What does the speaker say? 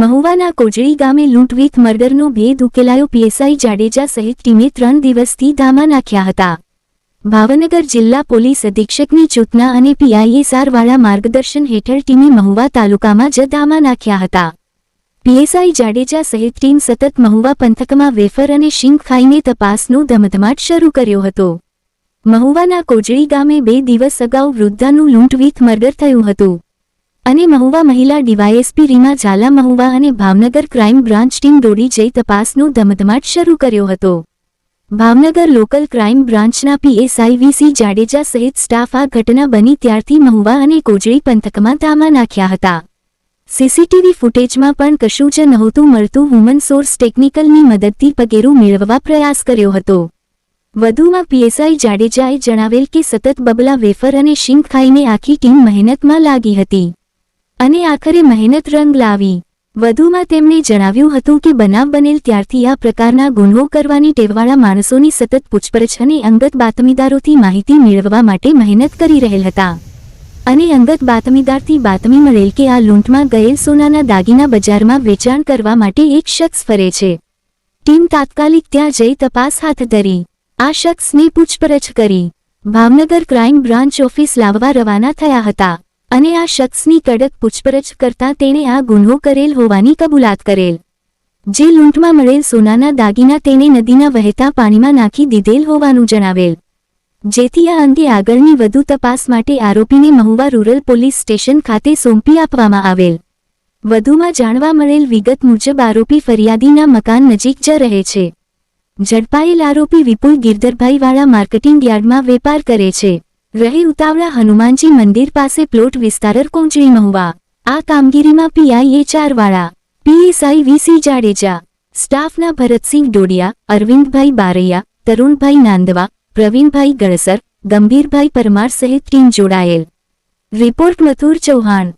મહુવાના કોજળી ગામે લૂંટવીથ મર્ડરનો ભેદ ઉકેલાયો પીએસઆઈ જાડેજા સહિત ટીમે ત્રણ દિવસથી ધામા નાખ્યા હતા. ભાવનગર જિલ્લા પોલીસ અધિક્ષકની ચૂતના અને પીઆઈએસઆરવાળા માર્ગદર્શન હેઠળ ટીમે મહુવા તાલુકામાં જ ધામા નાખ્યા હતા. પીએસઆઈ જાડેજા સહિત ટીમ સતત મહુવા પંથકમાં વેફર અને શીંગ ખાઈને તપાસનો ધમધમાટ શરૂ કર્યો હતો. મહુવાના કોજળી ગામે બે દિવસ અગાઉ વૃદ્ધાનું લૂંટવીથ મર્ડર થયું હતું. અને મહુવા મહિલા ડીવાયએસપી રીમા ઝાલા મહુવા અને ભાવનગર ક્રાઇમ બ્રાન્ચ ટીમ દોડી જઈ તપાસનો ધમધમાટ શરૂ કર્યો હતો. ભાવનગર લોકલ ક્રાઇમ બ્રાન્ચના પીએસઆઈ વીસી જાડેજા સહિત સ્ટાફ આ ઘટના બની ત્યારથી મહુવા અને કોજળી પંથકમાં ધામા નાખ્યા હતા. સીસીટીવી ફૂટેજમાં પણ કશું જ નહોતું મળતું વુમન સોર્સ ટેકનિકલની મદદથી પગેરું મેળવવા પ્રયાસ કર્યો હતો. વધુમાં પીએસઆઈ જાડેજાએ જણાવેલ કે સતત બબલા વેફર અને શીંગ ખાઈને આખી ટીમ મહેનતમાં લાગી હતી. અને આખરે મહેનત રંગ લાવી. વધુમાં તેમણે જણાવ્યું હતું કે બનાવ બનેલ ત્યારથી આ પ્રકારના ગુનો કરવાની ટેવવાળા માણસોની સતત પૂછપરછ અને અંગત બાતમીદારોથી માહિતી મેળવવા માટે મહેનત કરી રહેલ હતા. અને અંગત બાતમીદારથી બાતમી મળેલ કે આ લૂંટમાં ગયેલ સોનાના દાગીના બજારમાં વેચાણ કરવા માટે એક શખ્સ ફરે છે. ટીમ તાત્કાલિક ત્યાં જઈ તપાસ હાથ ધરી. આ શખ્સની પૂછપરછ કરી. ભાવનગર ક્રાઇમ બ્રાન્ચ ઓફિસ લાવવા રવાના થયા હતા. અને આ શખ્સની કડક પૂછપરછ કરતા તેણે આ ગુન્હો કરેલ હોવાની કબૂલાત કરેલ. જે લૂંટમાં મળેલ સોનાના દાગીના તેણે નદીના વહેતા પાણીમાં નાખી દીધેલ હોવાનું જણાવેલ. જેથી આ અંગે આગળની વધુ તપાસ માટે આરોપીને મહુવા રૂરલ પોલીસ સ્ટેશન ખાતે સોંપી આપવામાં આવેલ. વધુમાં જાણવા મળેલ વિગત મુજબ આરોપી ફરિયાદીના મકાન નજીક જ રહે છે. ઝડપાયેલ આરોપી વિપુલ ગિરધરભાઈ વાળા માર્કેટિંગ યાર્ડમાં વેપાર કરે છે. રહે ઉતાવળા હનુમાનજી મંદિર પાસે પ્લોટ વિસ્તારર કોંચડી મહુવા. આ કામગીરીમાં પીઆઈએ ચાર વાળા પીએસઆઈ વીસી જાડેજા, સ્ટાફના ભરતસિંહ ડોડિયા, અરવિંદભાઈ બારૈયા, તરુણભાઈ નાંદવા, પ્રવીણભાઈ ગળસર, ગંભીરભાઈ પરમાર સહિત ટીમ જોડાયેલ. રિપોર્ટ મથુર ચૌહાણ.